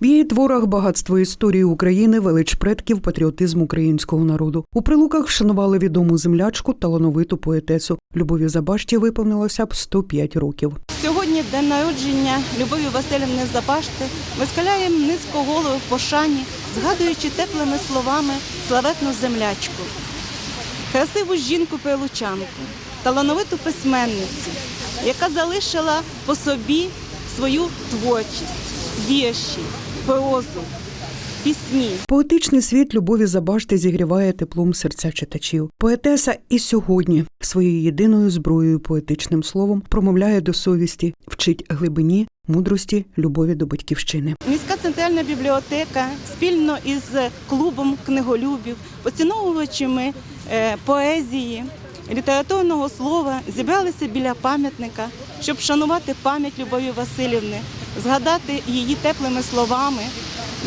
В її творах багатство історії України, велич предків, патріотизм українського народу. У прилуках вшанували відому землячку, талановиту поетесу. Любові Забашті виповнилося б 105 років. Сьогодні день народження Любові Васильівни Забашти. Ми схиляємо низько голову в пошані, згадуючи теплими словами славетну землячку, красиву жінку пелучанку, талановиту письменницю, яка залишила по собі свою творчість, вірші, прозу, пісні. Поетичний світ Любові Забашти зігріває теплом серця читачів. Поетеса і сьогодні своєю єдиною зброєю поетичним словом промовляє до совісті, вчить глибині, мудрості, любові до батьківщини. Міська центральна бібліотека спільно із клубом книголюбів, поціновувачами е, поезії, літературного слова зібралися біля пам'ятника, щоб вшанувати пам'ять Любові Васильівни, згадати її теплими словами,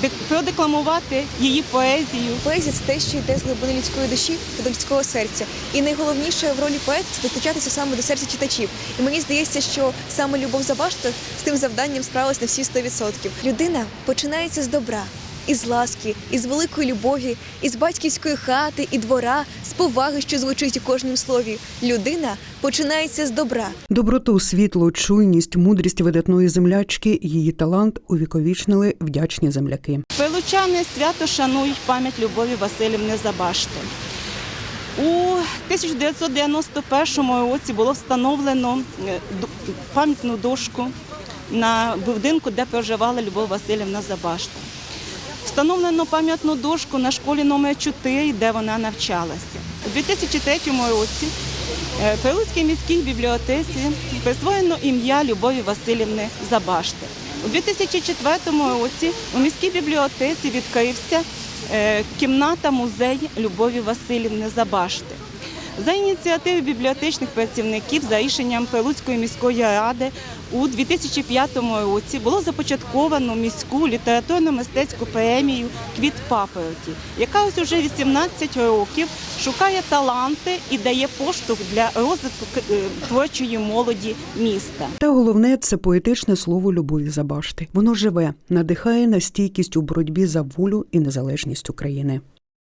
дек- продекламувати її поезію. Поезія це те, що йде з глибини людської душі та до людського серця. І найголовніше в ролі поета це достачатися саме до серця читачів. І мені здається, що саме Любов Забашта з тим завданням справилась на всі 100%. Людина починається з добра. Із ласки, із великої любові, із батьківської хати і двора, з поваги, що звучить у кожному слові. Людина починається з добра. Доброту, світло, чуйність, мудрість видатної землячки, її талант увіковічнили вдячні земляки. Пелучани свято шанують пам'ять Любові Васильівни Забашти. У 1991 році було встановлено е, пам'ятну дошку на будинку, де проживала Любов Васильівна Забашта. Встановлено пам'ятну дошку на школі номер 4, де вона навчалася. У 2003 році в Прилуцькій міській бібліотеці присвоєно ім'я Любові Васильівни Забашти. У 2004 році у міській бібліотеці відкрився е, кімната музей Любові Васильівни Забашти. За ініціативи бібліотечних працівників за рішенням Прилуцької міської ради у 2005 році було започатковано міську літературно-мистецьку премію Квіт папороті, яка ось уже 18 років шукає таланти і дає поштовх для розвитку е, творчої молоді міста. Та головне це поетичне слово Любові Забашти. Воно живе, надихає на стійкість у боротьбі за волю і незалежність України.